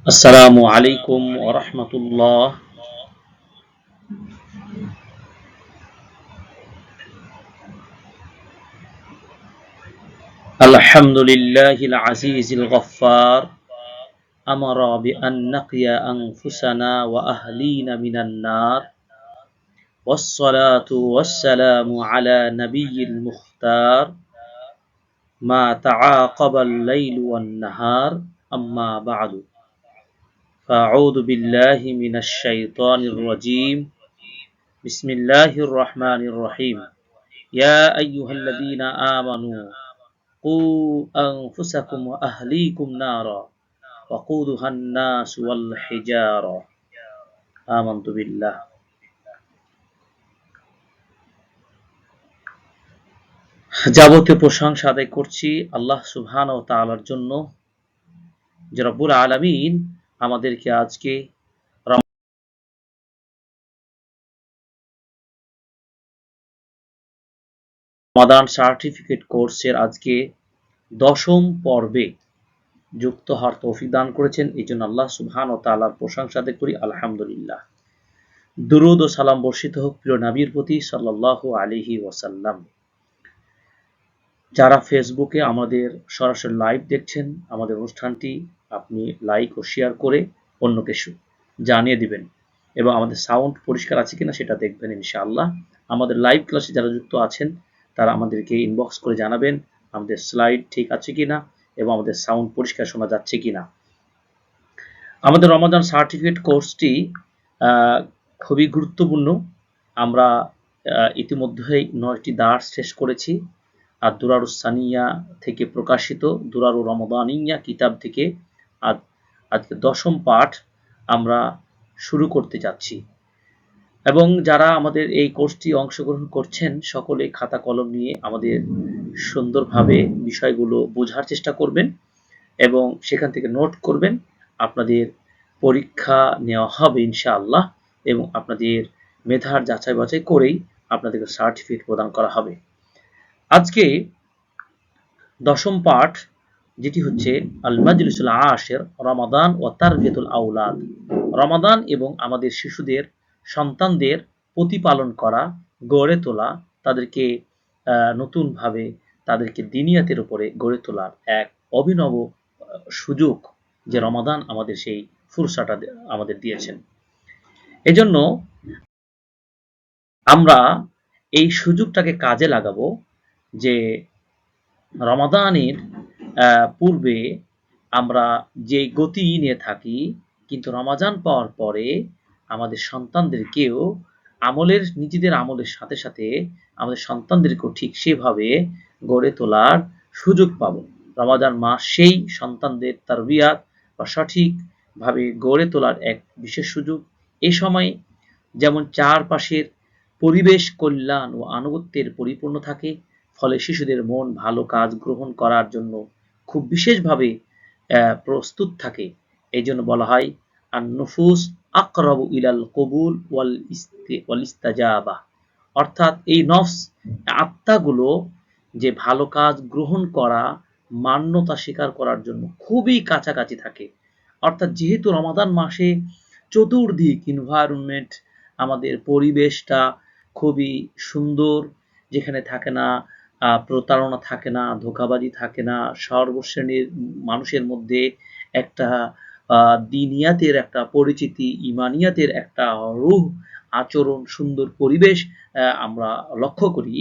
السلام عليكم ورحمة الله. الحمد لله العزيز الغفار. أمر بأن نقي أنفسنا وأهلينا من النار. والصلاة والسلام على نبي المختار. ما تعاقب الليل والنهار. أما بعد. فأعوذ بالله من الشيطان الرجيم بسم الله الرحمن الرحيم يا أيها الذين آمنوا قوا أنفسكم وأهليكم نارا وقودها الناس والحجارة آمنت بالله যাবতীয় প্রশংসা আদায় করছি আল্লাহ সুবহান ও তাআলার জন্য যে রব্বুল আলামিন আমাদেরকে আজকে রমাদান সার্টিফিকেট কোর্সের আজকে দশম পর্বে যুক্ত হওয়ার তৌফিক দান করেছেন। এই জন্য আল্লাহ সুবহান ও তালার প্রশংসা করি। আলহামদুলিল্লাহ। দুরুদ ও সালাম বর্ষিত হোক প্রিয় নবীর প্রতি সাল্লাল্লাহু আলাইহি ওয়াসাল্লাম। যারা ফেসবুকে আমাদের সরাসরি লাইভ দেখছেন, আমাদের অনুষ্ঠানটি আপনি লাইক ও শেয়ার করে অন্যকে জানিয়ে দিবেন। এবং আমাদের সাউন্ড পরিষ্কার আছে কিনা সেটা দেখবেন ইনশাআল্লাহ। আমাদের লাইভ ক্লাসে যারা যুক্ত আছেন, তারা আমাদেরকে ইনবক্স করে জানাবেন, আমাদের স্লাইড ঠিক আছে কিনা এবং আমাদের সাউন্ড পরিষ্কার শোনা যাচ্ছে কিনা। আমাদের রমাদান সার্টিফিকেট কোর্সটি খুবই গুরুত্বপূর্ণ। আমরা ইতিমধ্যেই নয়টি দাস শেষ করেছি। আর দুরারুসানিয়া থেকে প্রকাশিত, দুরারু রমদানিয়া কিতাব থেকে আজ আজকে দশম পাঠ আমরা শুরু করতে যাচ্ছি। এবং যারা আমাদের এই কোর্সটি অংশগ্রহণ করছেন, সকলে খাতা কলম নিয়ে আমাদের সুন্দরভাবে বিষয়গুলো বোঝার চেষ্টা করবেন এবং সেখান থেকে নোট করবেন। আপনাদের পরীক্ষা নেওয়া হবে ইনশাআল্লাহ এবং আপনাদের মেধার যাচাই বাছাই করেই আপনাদেরকে সার্টিফিকেট প্রদান করা হবে। আজকে দশম পাঠ, যেটি হচ্ছে আল মাজলিসুল আশের, রমাদান ও তারবিয়াতুল আউলাদ রমাদান এবং আমাদের শিশুদের, সন্তানদের প্রতিপালন করা, গড়ে তোলা, তাদেরকে নতুনভাবে তাদেরকে দিনিয়াতের উপরে গড়ে তোলার এক অভিনব সুযোগ যে রমাদান আমাদের সেই ফুরসাটা আমাদের দিয়েছেন। এজন্য আমরা এই সুযোগটাকে কাজে লাগাবো যে রমাদানের পূর্বে আমরা যে গতি নিয়ে থাকি, কিন্তু রমাজান পাওয়ার পরে আমাদের সন্তানদেরকেও আমলের, নিজেদের আমলের সাথে সাথে আমাদের সন্তানদেরকেও ঠিক সেভাবে গড়ে তোলার সুযোগ পাব। রমাজান মাস সেই সন্তানদের তার তারবিয়াত বা সঠিকভাবে গড়ে তোলার এক বিশেষ সুযোগ। এ সময় যেমন চারপাশের পরিবেশ কল্যাণ ও আনুগত্যের পরিপূর্ণ থাকে ফলে শিশুদের মন ভালো কাজ গ্রহণ করার জন্য খুব বিশেষভাবে প্রস্তুত থাকে। এই জন্য বলা হয় আর নফুস আকরবু ইলাল কবুল ওয়াল ওয়াল ইস্তাজাবা। অর্থাৎ এই নফস, আত্মাগুলো যে ভালো কাজ গ্রহণ করা, মান্যতা স্বীকার করার জন্য খুবই কাছাকাছি থাকে। অর্থাৎ যেহেতু রমাদান মাসে চতুর্দিক ইনভায়রনমেন্ট আমাদের পরিবেশটা খুবই সুন্দর, যেখানে থাকে না প্রতারণা থাকে না, ধোকাবাজি থাকে না। সর্বশ্রেণীর মানুষের মধ্যে একটা দিনিয়াতের একটা পরিচিতি, ইমানিয়াতের একটা রুহ, আচরণ, সুন্দর পরিবেশ আমরা লক্ষ্য করি।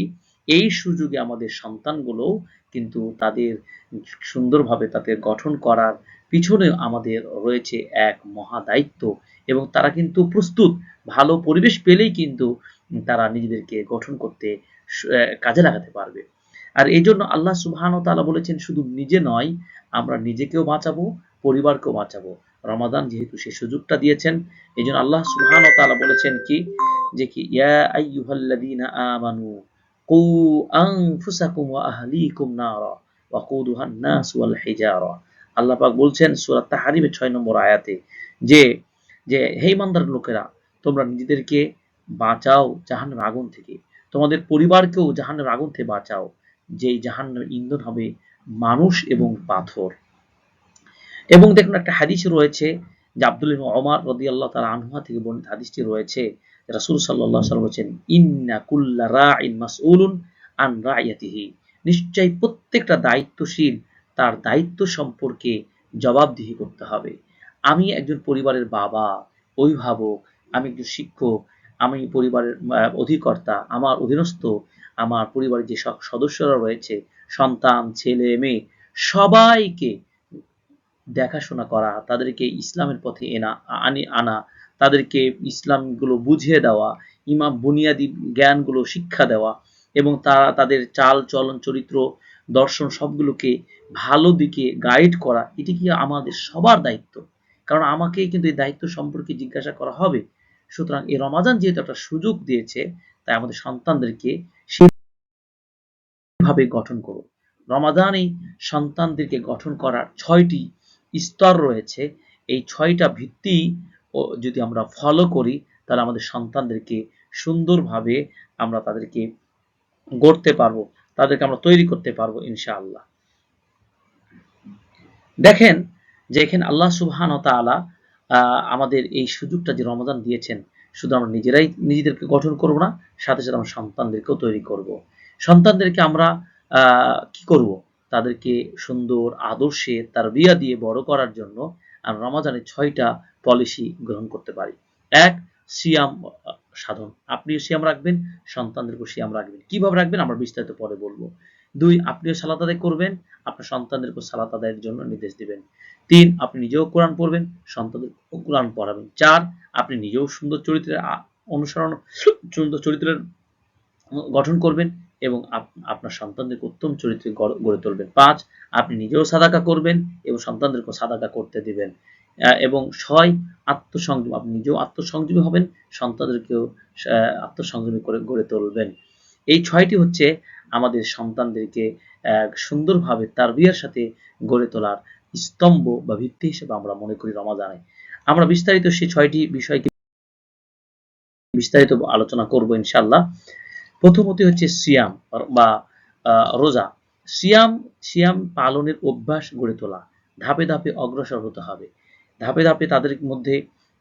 এই সুযোগে আমাদের সন্তানগুলো কিন্তু তাদের সুন্দরভাবে তাদের গঠন করার পিছনে আমাদের রয়েছে এক মহা দায়িত্ব এবং তারা কিন্তু প্রস্তুত। ভালো পরিবেশ পেলেই কিন্তু তারা নিজেদেরকে গঠন করতে কাজে লাগাতে পারবে। আর এই জন্য আল্লাহ সুবহান তালা বলেছেন, শুধু নিজে নয়, আমরা নিজেকেও বাঁচাবো, পরিবারকেও বাঁচাবো। রমাদান যেহেতু সে সুযোগটা দিয়েছেন, এই জন্য আল্লাহ সুবহান তালা বলেছেন কি, যে কি বলছেন সূরা তাহরিমের 6 নম্বর আয়াতে যে যে, হে লোকেরা, তোমরা নিজেদেরকে বাঁচাও জাহান্নামের আগুন থেকে। তোমাদের পরিবারকেও জাহান্নামের আগুন থেকে বাঁচাও, যেই জাহান্নামের ইন্ধন হবে মানুষ এবং পাথর। এবং দেখুন একটা হাদিস রয়েছে যে আব্দুল ইবনে ওমর রাদিয়াল্লাহু তাআলা আনহু থেকে বর্ণিত হাদিসটি রয়েছে রাসূল সাল্লাল্লাহু আলাইহি ওয়াসাল্লাম বলেছেন, ইন্না কুল্লা রাইন মাসউলুন আন রাইয়াতিহি। নিশ্চয়ই প্রত্যেকটা দায়িত্বশীল তার দায়িত্ব সম্পর্কে জবাবদিহি করতে হবে। আমি একজন পরিবারের বাবা, অভিভাবক, আমি একজন শিক্ষক আমি পরিবারের অধিকর্তা, আমার অধীনস্থ, আমার পরিবারের যে সব সদস্যরা রয়েছে, সন্তান, ছেলে, মেয়ে, সবাইকে দেখাশোনা করা, তাদেরকে ইসলামের পথে এনা, আনি, আনা, তাদেরকে ইসলামগুলো বুঝিয়ে দেওয়া, ইমাম বুনিয়াদি জ্ঞানগুলো শিক্ষা দেওয়া এবং তারা তাদের চাল, চলন, চরিত্র, দর্শন সবগুলোকে ভালো দিকে গাইড করা, এটি কি আমাদের সবার দায়িত্ব? কারণ আমাকেই কিন্তু এই দায়িত্ব সম্পর্কে জিজ্ঞাসা করা হবে। সুতরাং এই রমাজান যেহেতু একটা সুযোগ দিয়েছে তাই আমাদের সন্তানদেরকে সেভাবে গঠন করো রমাদানেই সন্তানদেরকে গঠন করার ছয়টি স্তর রয়েছে। এই ছয়টা ভিত্তি ও যদি আমরা ফলো করি তাহলে আমাদের সন্তানদেরকে সুন্দরভাবে আমরা তাদেরকে গড়তে পারব তাদেরকে আমরা তৈরি করতে পারব ইনশাআল্লাহ। দেখেন যে এখানে আল্লাহ সুবহান আহ, আমাদের এই সুযোগটা যে রমাদান দিয়েছেন, শুধু আমরা নিজেরাই নিজেদেরকে গঠন করব না, সাথে সাথে আমরা সন্তানদেরকেও তৈরি করব। সন্তানদেরকে আমরা কি করব? তাদেরকে সুন্দর আদর্শে তার বিয়া দিয়ে বড় করার জন্য আমরা রমাজানের ছয়টা পলিসি গ্রহণ করতে পারি। এক, সিয়াম সাধন। আপনিও সিয়াম রাখবেন, সন্তানদেরকেও সিয়াম রাখবেন। কীভাবে রাখবেন আমরা বিস্তারিত পরে বলব। দুই, আপনিও সালাত আদায় করবেন, আপনার সন্তানদেরকেও সালাত আদায়ের জন্য নির্দেশ দিবেন। তিন, আপনি নিজেও কোরআন পড়বেন, সন্তানদেরকেও কোরআন পড়াবেন। চার, আপনি নিজেও সুন্দর চরিত্রের অনুসরণ, সুন্দর চরিত্রের গঠন করবেন এবং আপ- আপনার সন্তানদেরকে উত্তম চরিত্রে গড়ে তুলবেন। পাঁচ, আপনি নিজেও সাদাকা করবেন এবং সন্তানদেরকেও সাদাকা করতে দিবেন। এবং ছয়, আত্মসংযম, আপনি নিজেও আত্মসংযমী হবেন, সন্তানদেরকেও আত্মসংযমী করে গড়ে তুলবেন। এই ছয়টি হচ্ছে আমাদের সন্তানদেরকে সুন্দরভাবে তার বিয়ের সাথে গড়ে তোলার স্তম্ভ বা ভিত্তি হিসেবে আমরা মনে করি রমাজানে আমরা বিস্তারিত সেই ছয়টি বিষয়কে বিস্তারিত আলোচনা করব ইনশাল্লাহ প্রথমত হচ্ছে সিয়াম বা রোজা। সিয়াম সিয়াম পালনের অভ্যাস গড়ে তোলা। ধাপে ধাপে অগ্রসর হতে হবে। ধাপে ধাপে তাদের মধ্যে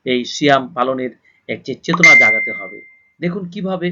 এই সিয়াম পালনের এক চেতনা জাগাতে হবে। দেখুন কীভাবে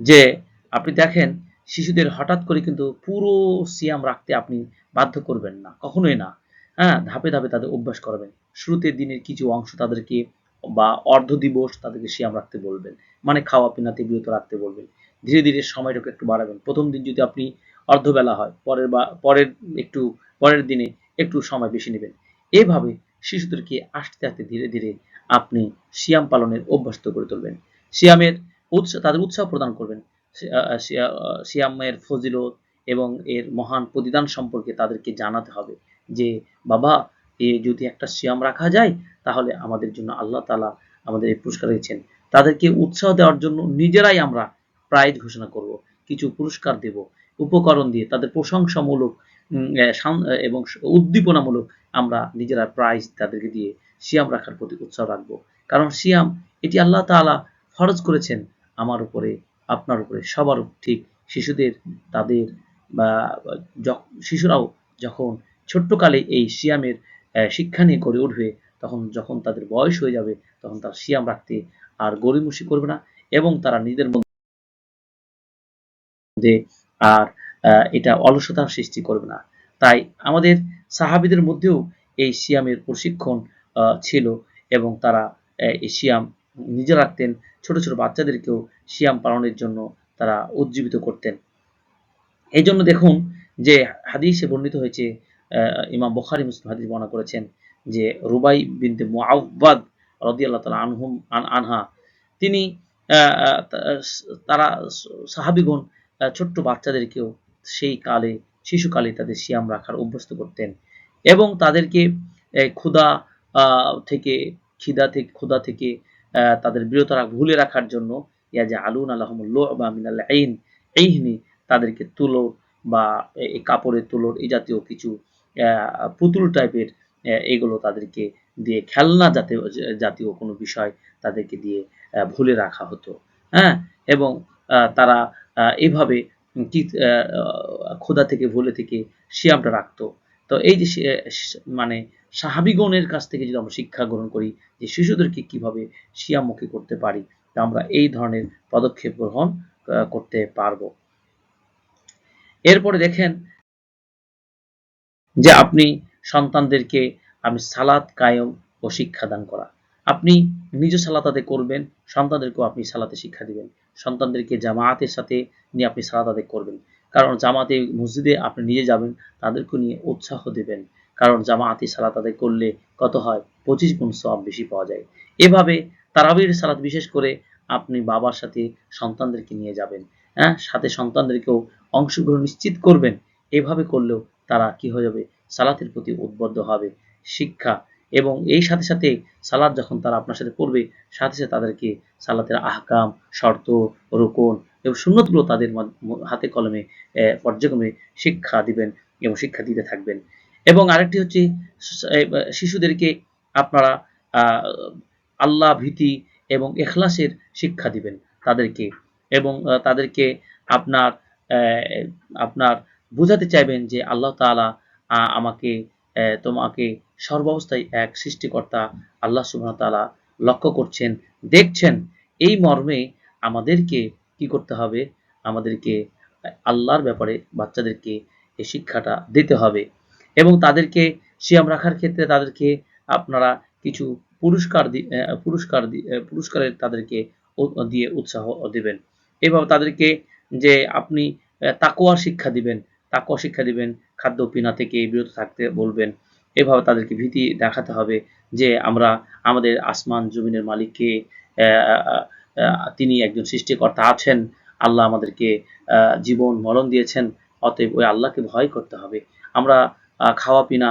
যে আপনি দেখেন, শিশুদের হঠাৎ করে কিন্তু পুরো সিয়াম রাখতে আপনি বাধ্য করবেন না, কখনোই না। হ্যাঁ ধাপে ধাপে তাদের অভ্যাস করবেন। শুরুতে দিনের কিছু অংশ তাদেরকে বা অর্ধ দিবস তাদেরকে সিয়াম রাখতে বলবেন। মানে খাওয়া পিনাতে বিরত রাখতে বলবেন। ধীরে ধীরে সময়টাকে একটু বাড়াবেন। প্রথম দিন যদি আপনি অর্ধবেলা হয়, পরের বা, পরের একটু, পরের দিনে একটু সময় বেশি নেবেন। এভাবে শিশুদেরকে আস্তে আস্তে ধীরে ধীরে আপনি সিয়াম পালনের অভ্যস্ত করে তুলবেন। সিয়ামের উৎসাহ তাদের উৎসাহ প্রদান করবেন। সিয়ামের ফজিলত এবং এর মহান প্রতিদান সম্পর্কে তাদেরকে জানাতে হবে যে, বাবা, এ যদি একটা সিয়াম রাখা যায়, তাহলে আমাদের জন্য আল্লাহ তাআলা আমাদের এই পুরস্কার দিয়েছেন। তাদেরকে উৎসাহ দেওয়ার জন্য নিজেরাই আমরা প্রাইজ ঘোষণা করব, কিছু পুরস্কার দেব, উপকরণ দিয়ে তাদের প্রশংসামূলক এবং উদ্দীপনামূলক আমরা নিজেরা প্রাইজ তাদেরকে দিয়ে সিয়াম রাখার প্রতি উৎসাহ রাখব। কারণ সিয়াম, এটি আল্লাহ তাআলা ফরজ করেছেন আমার উপরে, আপনার উপরে, সবার ঠিক শিশুদের, তাদের বা শিশুরাও যখন ছোট্টকালে এই সিয়ামের শিক্ষা নিয়ে গড়ে উঠবে, তখন যখন তাদের বয়স হয়ে যাবে, তখন তারা সিয়াম রাখতে আর গরিমসি করবে না এবং তারা নিজেদের মধ্যে আর এটা অলসতার সৃষ্টি করবে না। তাই আমাদের সাহাবিদের মধ্যেও এই সিয়ামের প্রশিক্ষণ ছিল এবং তারা এই সিয়াম নিজে রাখতেন, ছোট ছোট বাচ্চাদেরকেও সিয়াম পালনের জন্য তারা উজ্জীবিত করতেন। এই জন্য দেখুন যে হাদিসে বর্ণিত হয়েছে ইমাম বুখারী মুসলিম হাদিস বর্ণনা করেছেন যে রুবাই বিনতে মুআওয়াদ রাদিয়াল্লাহু তাআলা আনহুম, আন, আনহা। তিনি তারা সাহাবীগণ ছোট্ট বাচ্চাদেরকেও সেই কালে, শিশুকালে তাদের সিয়াম রাখার অভ্যস্ত করতেন এবং তাদেরকে ক্ষুধা থেকে, খিদা থেকে, ক্ষুধা থেকে তাদের বিরত ভুলে রাখার জন্য ইয়া যে আলুন বা মিনাল আইন, এইহনি তাদেরকে তুলো বা এই কাপড়ের তুলোর এই জাতীয় কিছু পুতুল টাইপের এগুলো তাদেরকে দিয়ে খেলনা জাতীয় জাতীয় কোনো বিষয় তাদেরকে দিয়ে ভুলে রাখা হতো। হ্যাঁ? এবং তারা এভাবে কি ক্ষুধা থেকে ভুলে থেকে সিয়ামটা রাখতো। তো এই যে মানে সাহাবিগণের কাছ থেকে যদি আমরা শিক্ষা গ্রহণ করি যে শিশুদেরকে কীভাবে শিয়ামুখী করতে পারি আমরা এই ধরনের পদক্ষেপ গ্রহণ করতে পারব। এরপরে দেখেন যে আপনি সন্তানদেরকে আমি সালাত কায়ম ও শিক্ষাদান করা। আপনি নিজ সালাত আদায় করবেন, সন্তানদেরকেও আপনি সালাতে শিক্ষা দিবেন। সন্তানদেরকে জামায়াতের সাথে নিয়ে আপনি সালাত আদায় করবেন। কারণ জামাতে, মসজিদে আপনি নিজে যাবেন, তাদেরকে নিয়ে উৎসাহ দেবেন। কারণ জামায়াতি সালাত আদায় করলে কত হয়? পঁচিশ গুণ সব বেশি পাওয়া যায়। এভাবে তারাবির সালাত বিশেষ করে আপনি বাবার সাথে সন্তানদেরকে নিয়ে যাবেন হ্যাঁ? সাথে সন্তানদেরকেও অংশগ্রহণ নিশ্চিত করবেন। এভাবে করলেও তারা কি হয়ে যাবে? সালাতের প্রতি উদ্বুদ্ধ হবে। শিক্ষা এবং এই সাথে সাথে সালাত যখন তারা আপনার সাথে পড়বে সাথে সাথে তাদেরকে সালাতের আহকাম শর্ত রোকন এবং সুন্নতগুলো তাদের হাতে কলমে পর্যায়ক্রমে শিক্ষা দিবেন এবং শিক্ষা দিতে থাকবেন। এবং আরেকটি হচ্ছে শিশুদেরকে আপনারা আল্লাহ ভীতি এবং এখলাসের শিক্ষা দিবেন তাদেরকে এবং তাদেরকে আপনার আপনার বোঝাতে চাইবেন যে আল্লাহ আহ, আমাকে তোমাকে সর্বাবস্থায় এক সৃষ্টিকর্তা আল্লাহ সুবহানাহু ওয়া তাআলা লক্ষ্য করছেন, দেখছেন। এই মর্মে আমাদেরকে কি করতে হবে? আমাদেরকে আল্লাহর ব্যাপারে বাচ্চাদেরকে এই শিক্ষাটা দিতে হবে এবং তাদেরকে সিয়াম রাখার ক্ষেত্রে তাদেরকে আপনারা কিছু পুরস্কার পুরস্কার পুরস্কারের তাদেরকে দিয়ে উৎসাহ দিবেন। এভাবে তাদেরকে যে আপনি তাকওয়ার শিক্ষা দিবেন তাকোয়া শিক্ষা দিবেন, খাদ্য পিনা থেকে বিরত থাকতে বলবেন। এভাবে তাদেরকে ভীতি দেখাতে হবে যে আমরা আমাদের আসমান জমিনের মালিককে তিনি একজন সৃষ্টিকর্তা আছেন, আল্লাহ আমাদেরকে জীবন মরণ দিয়েছেন, অতএব ওই আল্লাহকে ভয় করতে হবে। আমরা খাওয়া পিনা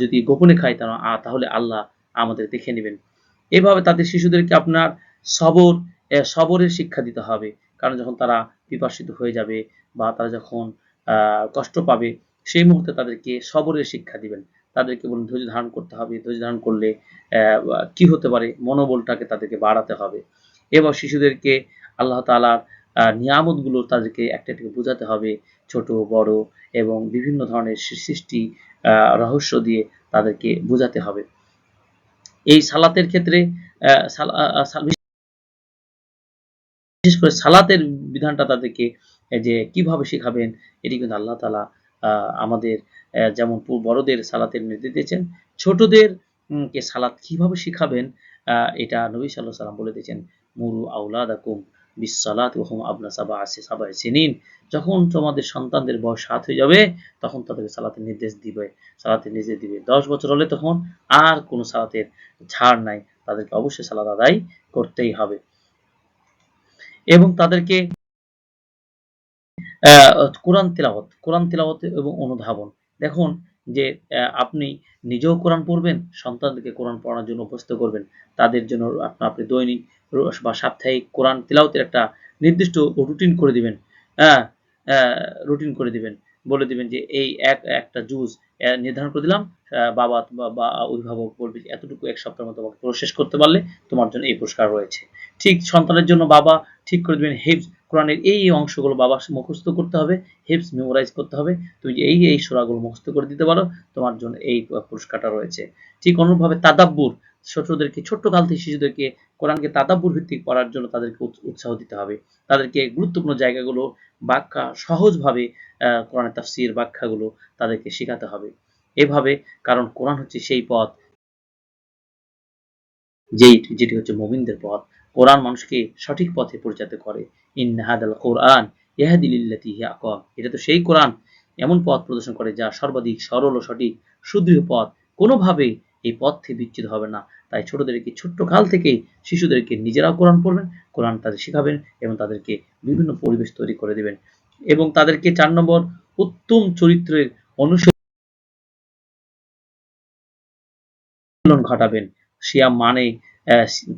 যদি গোপনে খাই তাহলে আল্লাহ আমাদের দেখে নেবেন। এভাবে তাদের শিশুদেরকে আপনার সবর সবরের শিক্ষা দিতে হবে। কারণ যখন তারা পিপাসিত হয়ে যাবে বা তারা যখন কষ্ট পাবে, সেই মুহূর্তে তাদেরকে সবরের শিক্ষা দিবেন। তাদেরকে বলুন ধৈর্য ধারণ করতে হবে। ধৈর্য ধারণ করলে কি হতে পারে? মনোবলটাকে তাদেরকে বাড়াতে হবে। এবং শিশুদেরকে আল্লাহ তাআলার আহ, নিয়ামতগুলো তাদেরকে একটা একটা বোঝাতে হবে। ছোট বড় এবং বিভিন্ন ধরনের সৃষ্টি রহস্য দিয়ে তাদেরকে বোঝাতে হবে। এই সালাতের ক্ষেত্রে বিশেষ করে সালাতের বিধানটা তাদেরকে যে কীভাবে শেখাবেন এটি কিন্তু আল্লাহ আহ, আমাদের যেমন বড়দের সালাতের নির্দেশ দিয়েছেন, ছোটদের কে সালাত কীভাবে শিখাবেন এটা নবী আলাইহি সাল্লাম বলে দিয়েছেন, মুরু আউলাদাকুম বিসসালাত ওয়া হুম আবনা সাবা আসে সাবা সিনিন। যখন তোমাদের সন্তানদের বয়স সাত হয়ে যাবে, তখন তাদেরকে সালাতের নির্দেশ দিবে, সালাতের নির্দেশ দিবে। দশ বছর হলে তখন আর কোনো সালাতের ছাড় নাই, তাদেরকে অবশ্যই সালাদ আদায় করতেই হবে। এবং তাদেরকে কোরআন তেলাওয়াত কোরআন তেলাওয়াত এবং অনুধাবন। দেখুন যে আপনি নিজেও কোরআন পড়বেন, সন্তানদেরকে কোরআন পড়ানোর জন্য উপস্থিত করবেন। তাদের জন্য আপনা- দৈনিক বা সাপ্তাহিক কোরআন তেলাওয়াতের একটা নির্দিষ্ট রুটিন করে দিবেন। হ্যাঁ রুটিন করে দিবেন। বলে দিবেন যে, এই এক, একটা জুজ নির্ধারণ করে দিলাম বাবা, বা- অভিভাবক বলবে এতটুকু এক সপ্তাহের মতো তোমাকে শেষ করতে পারলে তোমার জন্য এই পুরস্কার রয়েছে। ঠিক সন্তানের জন্য বাবা ঠিক করে দিবেন হিফজ কোরআনের এই অংশগুলো বাবা মুখস্থ করতে হবে হিফজ মেমোরাইজ করতে হবে। তুমি এই এই সূরাগুলো মুখস্থ করে দিতে পারো, তোমার জন্য এই পুরস্কারটা রয়েছে। ঠিক অনুরূপভাবে তাদাব্বুর ছোটদেরকে, ছোট্ট কাল থেকে শিশুদেরকে কোরআনকে তাদাব্বুর ভিত্তিক পড়ার জন্য তাদেরকে উৎসাহ দিতে হবে। তাদেরকে গুরুত্বপূর্ণ জায়গাগুলো ব্যাখ্যা সহজভাবে কোরআনের তাফসির ব্যাখ্যাগুলো তাদেরকে শেখাতে হবে। এভাবে, কারণ কোরআন হচ্ছে সেই পথ, যেই, যেটি হচ্ছে মুমিনদের পথ। কোরআন মানুষকে সঠিক পথে পরিচালিত করে। ইন্নাহাদাল কোরআন ইহাদি লিল্লাতি এটা তো সেই কোরআন, এমন পথ প্রদর্শন করে যা সর্বাধিক সরল ও সঠিক সুদৃঢ় পথ। কোনোভাবেই এই পথ বিচ্ছিত হবে না। তাই ছোটদেরকে ছোট্ট কাল থেকেই শিশুদেরকে নিজেরাও কোরআন পড়বেন, কোরআন তাদের শেখাবেন এবং তাদেরকে বিভিন্ন পরিবেশ তৈরি করে দেবেন এবং তাদেরকে চার নম্বর উত্তম চরিত্রের অনুশীলন ঘটাবেন। সিয়াম মানে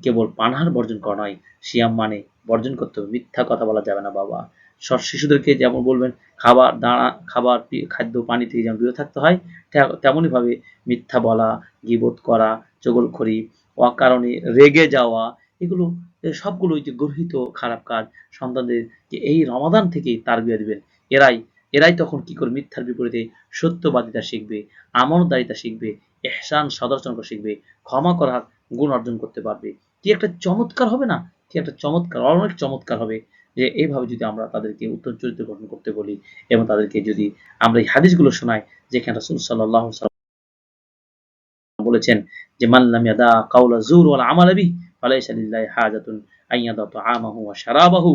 কেবল পানাহার বর্জন করা নয়, সিয়াম মানে বর্জন করতে হবে। মিথ্যা কথা বলা যাবে না, বাবা। সব শিশুদেরকে যেমন বলবেন, খাবার দাঁড়া খাবার খাদ্য, পানি থেকে যেমন বিরত থাকতে হয় তে- তেমনই ভাবে মিথ্যা বলা, গিবত করা, চগলখড়ি, অকারণে রেগে যাওয়া, এগুলো সবগুলো যে গর্হিত খারাপ কাজ, সন্তানদেরকে এই রমাদান থেকেই তার বিয়ে দিবেন। এরাই এরাই তখন কি করে মিথ্যার বিপরীতে সত্যবাদিতা শিখবে আমনদারিতা শিখবে, এহসান সদাচরণ শিখবে, ক্ষমা করার গুণ অর্জন করতে পারবে। কি একটা চমৎকার হবে না? কি একটা চমৎকার অনেক চমৎকার হবে যে এইভাবে যদি আমরা তাদেরকে উত্তম চরিত্র গঠন করতে বলি এবং তাদেরকে যদি আমরা এই হাদিসগুলো শোনাই যেখানে রাসূল ওয়াসাল্লাম বলেছেন যে, মান লাম ইয়াদা কাওলা জুর হাজাতুন আন ইয়াদা তাআমাহু ওয়া শারাবাহু।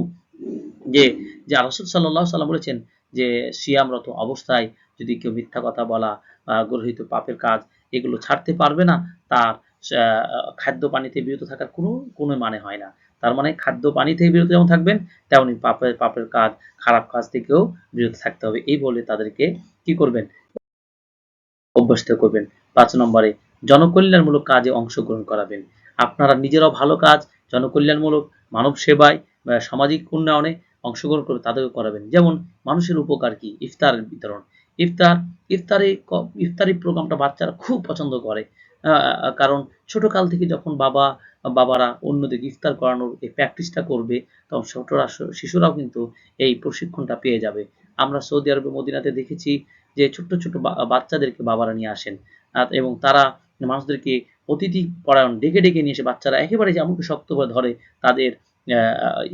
যে যে সাল্লাম বলেছেন যে, সিয়ামরত অবস্থায় যদি কেউ মিথ্যা কথা বলা গর্হিত পাপের কাজ এগুলো ছাড়তে পারবে না, তার খাদ্য পানিতে বিরত থাকার কোনো কোনো মানে হয় না। তার মানে খাদ্য পানি থেকে বিরত যেমন থাকবেন, তেমনি পাপের পাপের কাজ, খারাপ কাজ থেকেও বিরত থাকতে হবে। এই বলে তাদেরকে কি করবেন? অভ্যস্ত করবেন। পাঁচ নম্বরে, জনকল্যাণমূলক কাজে অংশগ্রহণ করাবেন। আপনারা নিজেরাও ভালো কাজ, জনকল্যাণমূলক মানব সেবায় সামাজিক উন্নয়নে অংশগ্রহণ করে তাদেরকে করাবেন। যেমন মানুষের উপকার কি? ইফতার বিতরণ। ইফতার, ইফতারি ইফতারি প্রোগ্রামটা বাচ্চারা খুব পছন্দ করে। কারণ ছোট কাল থেকে যখন বাবা, বাবারা অন্যদের ইফতার করানোর এই প্র্যাকটিসটা করবে, তখন ছোটরা, শিশুরাও কিন্তু এই প্রশিক্ষণটা পেয়ে যাবে। আমরা সৌদি আরবে মদিনাতে দেখেছি যে ছোট্ট ছোট বাচ্চাদেরকে বাবারা নিয়ে আসেন। এবং তারা মানুষদেরকে অতিথি পরায়ণ ডেকে ডেকে নিয়ে এসে বাচ্চারা একেবারে যেমনকি শক্ত করে ধরে, তাদের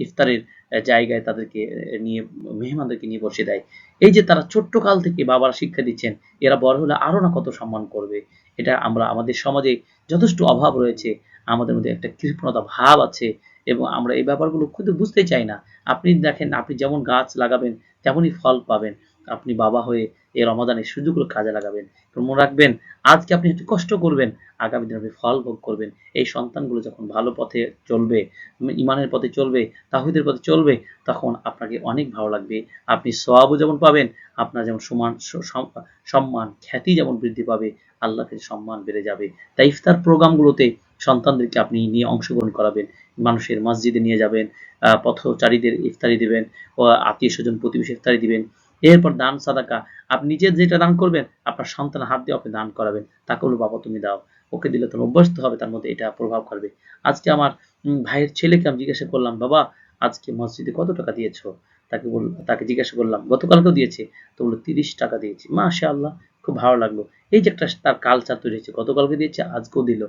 ইফতারের জায়গায় তাদেরকে নিয়ে, মেহমানদেরকে নিয়ে বসে দেয়। এই যে তারা ছোট্ট কাল থেকে বাবারা শিক্ষা দিচ্ছেন, এরা বড় হলে আরও না কত সম্মান করবে। এটা আমরা আমাদের সমাজে যথেষ্ট অভাব রয়েছে। আমাদের মধ্যে একটা কৃপণতা ভাব আছে এবং আমরা এই ব্যাপারগুলো খুব বুঝতে চাই না। আপনি দেখেন, আপনি যেমন গাছ লাগাবেন, তেমনই ফল পাবেন। আপনি বাবা হয়ে এই রমাদানের সুযোগগুলো কাজে লাগাবেন মনে রাখবেন, আজকে আপনি একটু কষ্ট করবেন, আগামী দিনে আপনি ফল ভোগ করবেন। এই সন্তানগুলো যখন ভালো পথে চলবে, ইমানের পথে চলবে, তাহিদের পথে চলবে, তখন আপনাকে অনেক ভালো লাগবে। আপনি সবাবও যেমন পাবেন, আপনার যেমন সমান সম্মান, খ্যাতি যেমন বৃদ্ধি পাবে আল্লাহকে সম্মান বেড়ে যাবে। তাই ইফতার প্রোগ্রামগুলোতে সন্তানদেরকে আপনি নিয়ে অংশগ্রহণ করাবেন, মানুষের মসজিদে নিয়ে যাবেন পথচারীদের ইফতারি দিবেন আত্মীয় স্বজন প্রতিবেশী ইফতারি দিবেন। এরপর দান, সাদাকা। আপনি নিজে যেটা দান করবেন, আপনার সন্তান হাত দিয়ে ওকে দান করাবেন। তাকে বলব, বাবা, তুমি দাও। ওকে দিলে তোমার অভ্যস্ত হবে, তার মধ্যে এটা প্রভাব করবে। আজকে আমার ভাইয়ের ছেলেকে আমি জিজ্ঞাসা করলাম, বাবা, আজকে মসজিদে কত টাকা দিয়েছ? তাকে বল, তাকে জিজ্ঞাসা করলাম, গতকালকেও দিয়েছে। তো বলল, তিরিশ টাকা দিয়েছি। মাশা আল্লাহ খুব ভালো লাগল। এই যে একটা তার কালচার তৈরি হয়েছে, গতকালকে দিয়েছে, আজকেও দিল।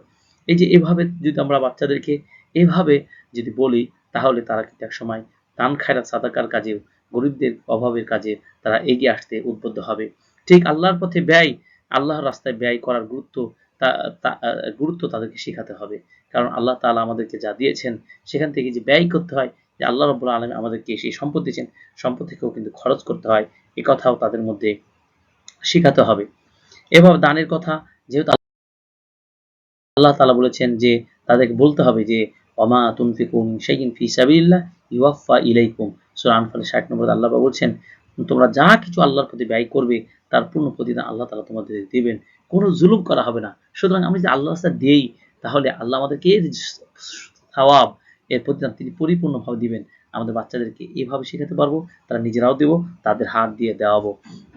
এই যে এভাবে যদি আমরা বাচ্চাদেরকে এভাবে যদি বলি, তাহলে তারা কিন্তু এক সময় দান খায়রা সাদাকার কাজেও গরিবদের অভাবের কাজে তারা এগিয়ে আসতে উদ্বুদ্ধ হবে। ঠিক আল্লাহর পথে ব্যয়, আল্লাহর রাস্তায় ব্যয় করার গুরুত্ব গুরুত্ব তাদেরকে শেখাতে হবে। কারণ আল্লাহ তালা আমাদেরকে যা দিয়েছেন, সেখান থেকে যে ব্যয় করতে হয়, যে আল্লাহ রব্বুল আলম আমাদেরকে সেই সম্পদ দিয়েছেন, সম্পদ থেকেও কিন্তু খরচ করতে হয়, এ কথাও তাদের মধ্যে শেখাতে হবে। এভাবে দানের কথা যেহেতু আল্লাহ তালা বলেছেন যে, তাদেরকে বলতে হবে যে অমা তুনফিকুম শাইইন ফি ইলাইকুম। সূরা আনফালের 60 নম্বর আল্লাহ বলছেন, তোমরা যা কিছু আল্লাহর প্রতি ব্যয় করবে, তার পূর্ণ প্রতিদান আল্লাহ তাআলা তোমাদের দিবেন। কোনো জুলুম করা হবে না। সুতরাং আমি যদি আল্লাহর রাস্তায় দেই তাহলে আল্লাহ আমাদেরকে সওয়াব, এর প্রতিদান তিনি পরিপূর্ণভাবে দিবেন। আমাদের বাচ্চাদেরকে এভাবে শেখাতে পারব, তারা নিজেরাও দেব, তাদের হাত দিয়ে দেওয়াবো।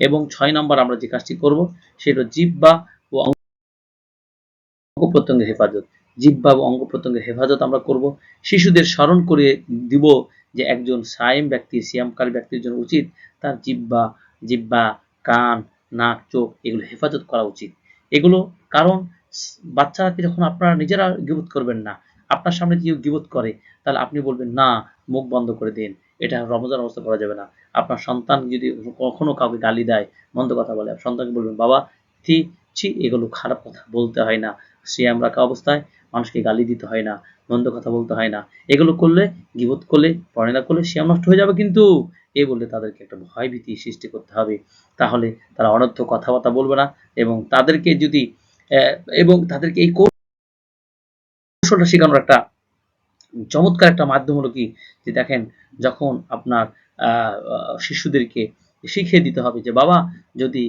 এবং ছয় নম্বর আমরা যে কাজটি করব, সেটা জিব্বা ও অঙ্গ প্রত্যঙ্গের হেফাজত। জিব্বা ও অঙ্গ প্রত্যঙ্গের হেফাজত আমরা করব। শিশুদের স্মরণ করে দিব যে একজন সায়েম ব্যক্তি, সিয়ামকারী ব্যক্তির জন্য উচিত তার জিব্বা জিব্বা, কান, নাক, চোখ এগুলো হেফাজত করা উচিত। এগুলো কারণ বাচ্চাকে যখন আপনারা নিজেরা গিবোধ করবেন না, আপনার সামনে কেউ গিবোধ করে, তাহলে আপনি বলবেন, না, মুখ বন্ধ করে দিন। এটা রমজান অবস্থা করা যাবে না। আপনার সন্তান যদি কখনো কাউকে গালি দেয় মন্দ কথা বলে সন্তানকে বলবেন, বাবা, ছি ছি, এগুলো খারাপ কথা বলতে হয় না। সিয়াম রাখা অবস্থায় মানুষকে গালি দিতে হয় না মন্দ কথা বলতে হয় না। এগুলো করলে, গিবোধ করলে পড়ালেখা করলে সিয়াম নষ্ট হয়ে যাবে কিন্তু। এই বললে তাদেরকে একটা ভয় ভীতি সৃষ্টি করতে হবে। তাহলে তারা অনর্থ কথাবার্তা বলবে না এবং তাদেরকে যদি এবং তাদেরকে এই কৌশলটা শেখানোর একটা চমৎকার একটা মাধ্যম হলো কি? যে দেখেন, যখন আপনার শিশুদেরকে শিখিয়ে দিতে হবে যে, বাবা, যদি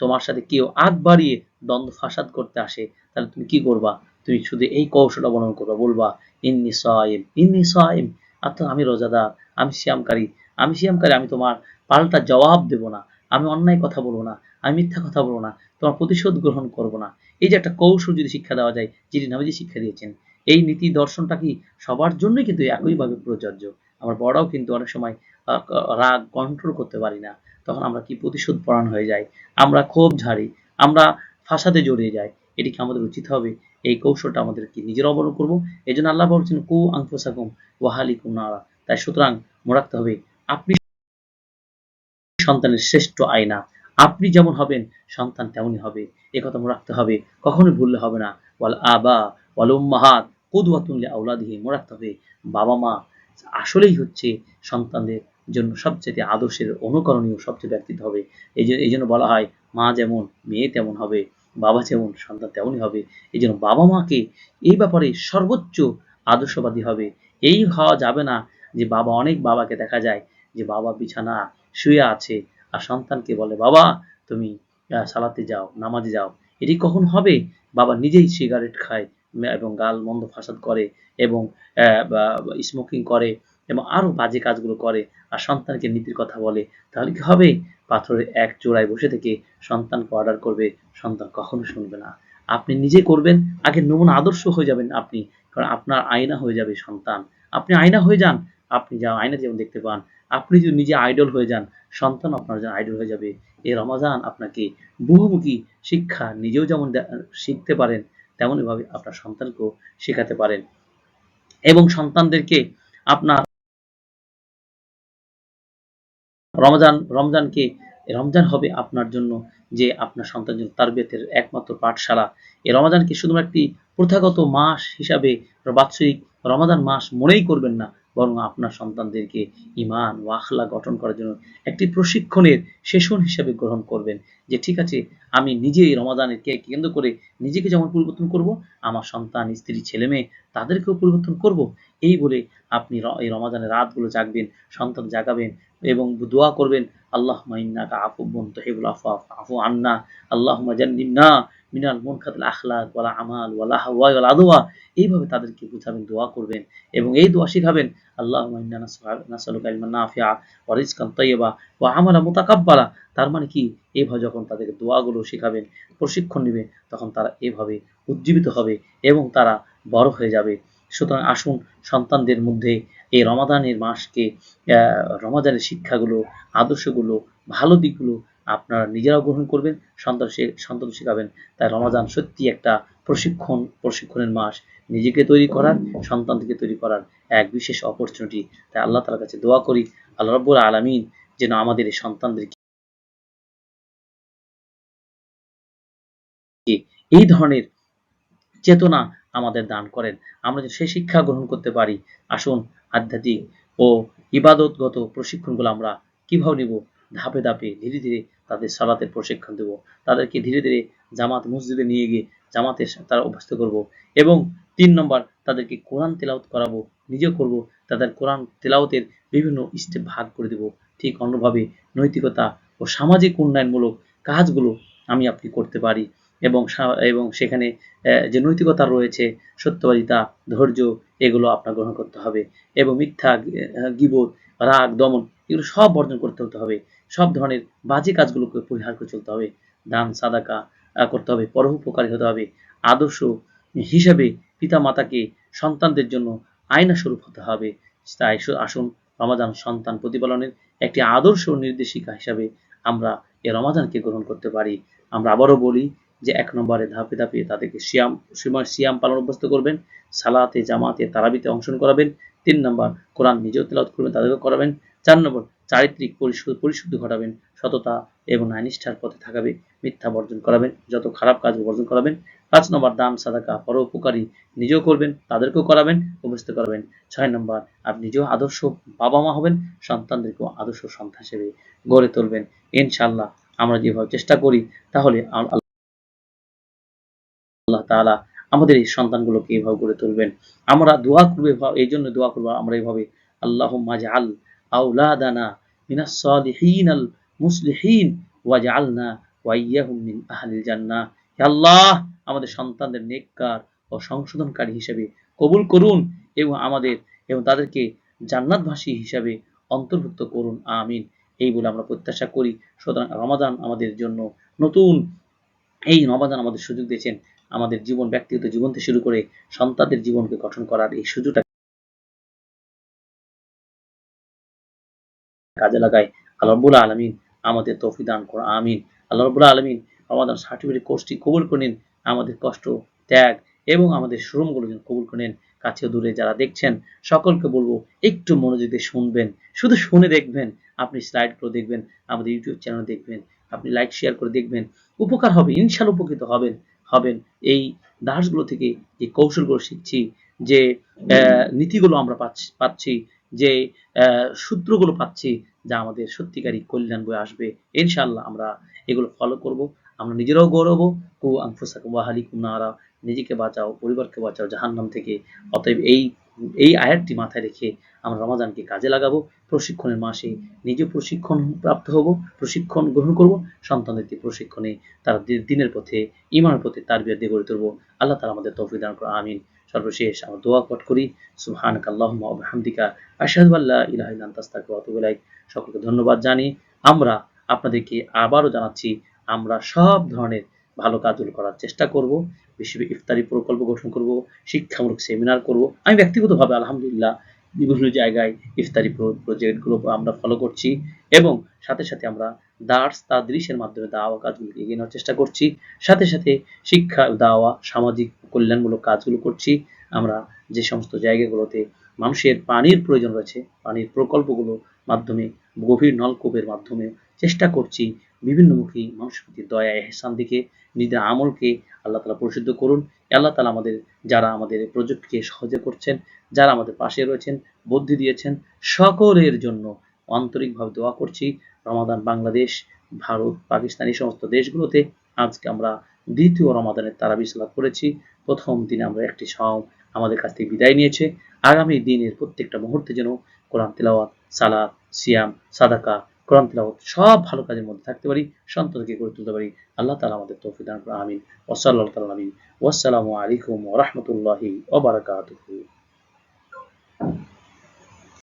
তোমার সাথে কেউ আগ বাড়িয়ে দ্বন্দ্ব ফাসাদ করতে আসে, তাহলে তুমি কি করবা? তুমি শুধু এই কৌশল অবলম্বন করবা, বলবা, ইন্নি সাইম ইন্নি সাইম অর্থাৎ আমি রোজাদার, আমি শ্যামকারী আমি শ্যামকারী আমি তোমার পাল্টা জবাব দেব না, আমি অন্যায় কথা বলব না, আমি মিথ্যা কথা বলব না, তোমার প্রতিশোধ গ্রহণ করব না। এই যে একটা কৌশল যদি শিক্ষা দেওয়া যায়, যিনি নামাজি শিক্ষা দিয়েছেন, এই নীতি দর্শনটা কি সবার জন্যই কিন্তু একইভাবে প্রযোজ্য? আমার বড়াও কিন্তু অনেক সময় রাগ কন্ট্রোল করতে পারি না। তখন আমরা কি প্রতিশোধ পরায়ণ হয়ে যাই? আমরা ক্ষোভ ঝাড়ি, আমরা ফাসাদে জড়িয়ে যাই, এটি কি আমাদের উচিত হবে? এই কৌশলটা আমাদের কি নিজের অবলম্বন করব। এই জন্য আল্লাহ বলছেন, কু আংফুসাকুম ওয়াহালিকুম নারা। তাই সুতরাং মনে রাখতে হবে, আপনি সন্তানের শ্রেষ্ঠ আয়না। আপনি যেমন হবেন, সন্তান তেমনই হবে। এ কথা মনে রাখতে হবে, কখনোই ভুললে হবে না। ওয়াল আবা, ওয়াল উম্মাহাত কুদওয়াতুন লি আওলাদিহি মনে রাখতে হবে, বাবা মা আসলেই হচ্ছে সন্তানদের জন্য সবচেয়ে আদর্শের অনুকরণীয়, সবচেয়ে ব্যক্তিত্ব হবে। এই জন্য বলা হয়, মা যেমন, মেয়ে তেমন হবে। বাবা যেমন সন্তান তেমনই হবে। এই জন্য বাবা মাকে এই ব্যাপারে সর্বোচ্চ আদর্শবাদী হবে। এই হওয়া যাবে না যে বাবা অনেক বাবাকে দেখা যায় যে বাবা বিছানা শুয়ে আছে আর সন্তানকে বলে, বাবা, তুমি সালাতে যাও, নামাজে যাও। এটি কখন হবে? বাবা নিজেই সিগারেট খায় এবং গাল মন্দ ফাসাদ করে এবং স্মোকিং করে। এবং আরও বাজে কাজগুলো করে আর সন্তানকে নীতির কথা বলে, তাহলে কি হবে? পাথরের এক চূড়ায় বসে থেকে সন্তানকে অর্ডার করবে, সন্তান কখনো শুনবে না। আপনি নিজে করবেন, আগে নমুনা আদর্শ হয়ে যাবেন আপনি, কারণ আপনার আয়না হয়ে যাবে সন্তান। আপনি আয়না হয়ে যান, আপনি যা আয়না যেমন দেখতে পান, আপনি যদি নিজে আইডল হয়ে যান, সন্তান আপনার যেন আইডল হয়ে যাবে। এই রমাজান আপনাকে বহুমুখী শিক্ষা নিজেও যেমন শিখতে পারেন, তেমনই ভাবে আপনার সন্তানকেও শেখাতে পারেন। এবং সন্তানদেরকে আপনার রমজান রমজানকে রমজান হবে আপনার জন্য যে আপনার সন্তান জন্য তারবিয়তের একমাত্র পাঠশালা। এই রমাদানকে শুধুমাত্র একটি প্রথাগত মাস হিসাবে, বাৎসরিক রমাদান মাস মনেই করবেন না। বরং আপনার সন্তানদেরকে ইমান ও আখলা গঠন করার জন্য একটি প্রশিক্ষণের সেশন হিসাবে গ্রহণ করবেন যে, ঠিক আছে, আমি নিজে এই রমাদানকে কেন্দ্র করে নিজেকে যেমন পরিবর্তন করব, আমার সন্তান, স্ত্রী ছেলে মেয়ে তাদেরকেও পরিবর্তন করব। এই বলে আপনি এই রমাদানের রাতগুলো জাগবেন, সন্তান জাগাবেন এবং দোয়া করবেন আল্লাহ মাইন্নাকা আফুবুন তহিবুল আফা আফু আন্না আল্লাহ জান্নিমনা মিনাল মুনকাতিল আখলাক ওয়ালা আমাল ওয়ালা হাওয়া ওয়ালা আদওয়া। এইভাবে তাদেরকে বুঝাবেন, দোয়া করবেন এবং এই দোয়া শিখাবেন আল্লাহ ইন্না ইলমান নাফিআ ওয়া রিজকান তাইয়্যিবা ওয়া আমালা মুতাকাব্বালা। তার মানে কি? এইভাবে যখন তাদেরকে দোয়াগুলো শেখাবেন, প্রশিক্ষণ নেবেন, তখন তারা এভাবে উজ্জীবিত হবে এবং তারা বড় হয়ে যাবে। সুতরাং আসুন সন্তানদের মধ্যে এই রমাদানের মাসকে রমাদানের শিক্ষাগুলো, আদর্শগুলো, ভালো দিকগুলো আপনারা নিজেরাও গ্রহণ করবেন, সন্তান সন্তান শেখাবেন। তাই রমাদান সত্যি একটা প্রশিক্ষণ, প্রশিক্ষণের মাস। নিজেকে তৈরি করার সন্তানকে তৈরি করার এক বিশেষ অপরচুনিটি তাই আল্লাহ তালার কাছে দোয়া করি, আল্লাহ রব্বুল আলমিন যেন আমাদের এই সন্তানদেরকে এই ধরনের চেতনা আমাদের দান করেন। আমরা যেন সেই শিক্ষা গ্রহণ করতে পারি। আসুন আধ্যাত্মিক ও ইবাদতগত প্রশিক্ষণগুলো আমরা কীভাবে নিব? ধাপে ধাপে ধীরে ধীরে তাদের সালাতের প্রশিক্ষণ দেব। তাদেরকে ধীরে ধীরে জামাত মসজিদে নিয়ে গিয়ে জামাতে তারা অভ্যস্ত করব এবং তিন নম্বর তাদেরকে কোরআন তেলাওত করাবো নিজেও করব তাদের কোরআন তেলাওতের বিভিন্ন স্টেপ ভাগ করে দেব। ঠিক অন্যভাবে নৈতিকতা ও সামাজিক উন্নয়নমূলক কাজগুলো আমি আপনি করতে পারি এবং এবং সেখানে যে নৈতিকতা রয়েছে সত্যবাদিতা ধৈর্য এগুলো আপনার গ্রহণ করতে হবে এবং মিথ্যা আহ, রাগ দমন এগুলো সব বর্জন করতে হতে হবে। সব ধরনের বাজে কাজগুলোকে পরিহার করে চলতে হবে। দান, সাদাকা করতে হবে। পরোপকারী হতে হবে। আদর্শ হিসাবে পিতা মাতাকে সন্তানদের জন্য আয়না স্বরূপ হতে হবে। তাই আসুন রমাদান সন্তান প্রতিপালনের একটি আদর্শ নির্দেশিকা হিসাবে আমরা এ রমাদানকে গ্রহণ করতে পারি। আমরা আবারও বলি যে এক নম্বরে ধাপে ধাপে তাদেরকে সিয়াম সিমা- সিয়াম পালন অভ্যস্ত করবেন, সালাতে, জামাতে, তারাবিতে অংশগ্রহণ করাবেন, তিন নম্বর কোরআন নিজেও তেলাওয়াত করবেন, তাদেরকেও করাবেন, চার নম্বর চারিত্রিক পরিশু- পরিশুদ্ধি ঘটাবেন, সততা এবং ন্যায়নিষ্ঠার পথে থাকাবে, মিথ্যা বর্জন করাবেন, যত খারাপ কাজ বর্জন করাবেন পাঁচ নম্বর দান, সাদাকা, পরোপকারী নিজেও করবেন, তাদেরকেও করাবেন, অভ্যস্ত করাবেন। ছয় নম্বর, আপনি নিজেও আদর্শ বাবা মা হবেন, সন্তানদেরকেও আদর্শ সন্তান হিসেবে গড়ে তুলবেন। ইনশাল্লাহ আমরা যেভাবে চেষ্টা করি, তাহলে আল্লাহ তাআলা আমাদের এই সন্তানগুলোকে এইভাবে গড়ে তুলবেন। আমরা দোয়া করব এই জন্য দোয়া করব আমরা এইভাবে আল্লাহ মাজাল আউলাদানা মিনাস সালিহিন আল মুসলিহিন ওয়াজআলনা ওয়াইয়াহুম মিন আহলিল জান্নাহ। হে আল্লাহ, আমাদের সন্তানদের নেককার ও সংশোধনকারী হিসেবে কবুল করুন এবং আমাদের এবং তাদেরকে জান্নাতবাসী হিসাবে অন্তর্ভুক্ত করুন। আমিন। এই বলে আমরা প্রত্যাশা করি। সুতরাং রমাদান আমাদের জন্য নতুন। এই রমাদান আমাদের সুযোগ দিয়েছেন। আমাদের জীবন ব্যক্তিগত জীবন থেকে শুরু করে সন্তানদের জীবনকে গঠন করার এই সুযোগটা কাজে লাগায় আল্লাহ রাব্বুল আলামিন আমাদের তৌফিক দান করুন, আমিন। আল্লাহ রবুল্লাহ আলমিন আমাদের সার্টিফিকেট কোর্সটি কবুল করে নিন, আমাদের কষ্ট ত্যাগ এবং আমাদের শ্রমগুলো যেন কবুল করে নিন। কাছে দূরে যারা দেখছেন, সকলকে বলব, একটু মনোযোগ দিয়ে শুনবেন, শুধু শুনে দেখবেন, আপনি স্লাইড করে দেখবেন, আমাদের ইউটিউব চ্যানেল দেখবেন, আপনি লাইক শেয়ার করে দেখবেন, উপকার হবে ইনশাল উপকৃত হবেন হবেন। এই দাসগুলো থেকে যে কৌশলগুলো শিখছি, যে নীতিগুলো আমরা পাচ্ছি যে সূত্রগুলো পাচ্ছি যা আমাদের সত্যিকারই কল্যাণ বয়ে আসবে, ইনশাআল্লাহ আমরা এগুলো ফলো করব। আমরা নিজেরাও গৌরব। কু আনফুসাকুম ওয়া আহলিকুম নারা। নিজেকে বাঁচাও, পরিবারকে বাঁচাও জাহান্নাম থেকে। অতএব এই এই আয়াতটি মাথায় রেখে আমরা রমাজানকে কাজে লাগাবো। প্রশিক্ষণের মাসে নিজে প্রশিক্ষণ প্রাপ্ত হব, প্রশিক্ষণ গ্রহণ করব। সন্তানদেরকে প্রশিক্ষণে তারা দিনের পথে ইমানের পথে তার বিরুদ্ধে গড়ে তুলবো। আল্লাহ তালা আমাদের তৌফিক দান করো আমিন। সর্বশেষ আমরা দোয়া পাঠ করি। সুবহানাক আল্লাহুম্মা ওয়া বিহামদিকা আশহাদু আল্লা ইলাহা ইলাইক। সকলকে ধন্যবাদ জানি আমরা আপনাদেরকে আবারও জানাচ্ছি, আমরা সব ধরনের ভালো কাজগুলো করার চেষ্টা করব বেশি বেশি ইফতারি প্রকল্প গঠন করব, শিক্ষামূলক সেমিনার করব। আমি ব্যক্তিগতভাবে আলহামদুলিল্লাহ বিভিন্ন জায়গায় ইফতারি প্র- প্রজেক্টগুলো আমরা ফলো করছি এবং সাথে সাথে আমরা দার্স তাদৃশের মাধ্যমে দাওয়া কাজগুলোকে এগিয়ে নেওয়ার চেষ্টা করছি। সাথে সাথে শিক্ষা, দাওয়া, সামাজিক কল্যাণমূলক কাজগুলো করছি। আমরা যে সমস্ত জায়গাগুলোতে মানুষের পানির প্রয়োজন রয়েছে, পানির প্রকল্পগুলো মাধ্যমে, গভীর নলকূপের মাধ্যমে চেষ্টা করছি বিভিন্নমুখী মানুষের প্রতি দয়া, এহসান দিকে নিজেদের আমলকে আল্লাহ তালা পরিশুদ্ধ করুন। আল্লাহ তালা আমাদের, যারা আমাদের প্রজেক্টকে সহজে করছেন, যারা আমাদের পাশে রয়েছেন, বুদ্ধি দিয়েছেন, সকলের জন্য আন্তরিকভাবে দোয়া করছি। রমাদান বাংলাদেশ, ভারত, পাকিস্তান, এই সমস্ত দেশগুলোতে আজকে আমরা দ্বিতীয় রমাদানের তারাবি সালাত করেছি। প্রথম দিনে আমরা একটি সম আমাদের কাছ থেকে বিদায় নিয়েছে। আগামী দিনের প্রত্যেকটা মুহূর্তে যেন কোরআন তেলাওয়াত, সালাত, সিয়াম, সাদাকা, কোরআন তেলাওয়াত সব ভালো কাজের মধ্যে থাকতে পারি সন্তানকে গড়ে তুলতে পারি। আল্লাহ তালা আমাদের তৌফিক দান আমিন। ওসাল্লাহ তালা আমিন ওয়াসসালামু আলাইকুম ওরহমতুল্লাহি ওবরাকাতুহু